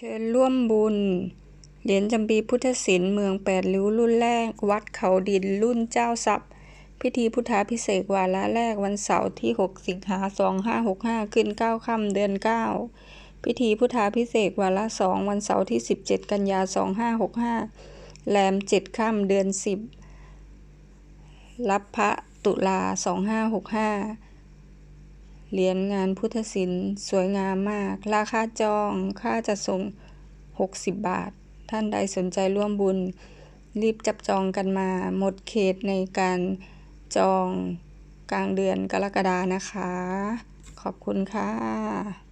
เชิญร่วมบุญ เหรียญจำปีพุทธศิลป์เมืองแปดริ้วรุ่นแรก วัดเขาดินรุ่นเจ้าทรัพย์ พิธีพุทธาพิเศษวาระแรกวันเสาร์ที่ 6 สิงหาคม2565 ขึ้น 9 ค่ำเดือน 9 พิธีพุทธาพิเศษวาระสองวันเสาร์ที่ 17 กันยา 2565 แรม 7 ค่ำเดือน 10 รับพระตุลา 2565 เหรียญงานพุทธศิลป์ สวยงามมาก ราคาจองค่าจัดส่ง 60 บาท ท่านใดสนใจร่วมบุญ รีบจับจองกันมา หมดเขตในการจองกลางเดือนกรกฎานะคะ ขอบคุณค่ะ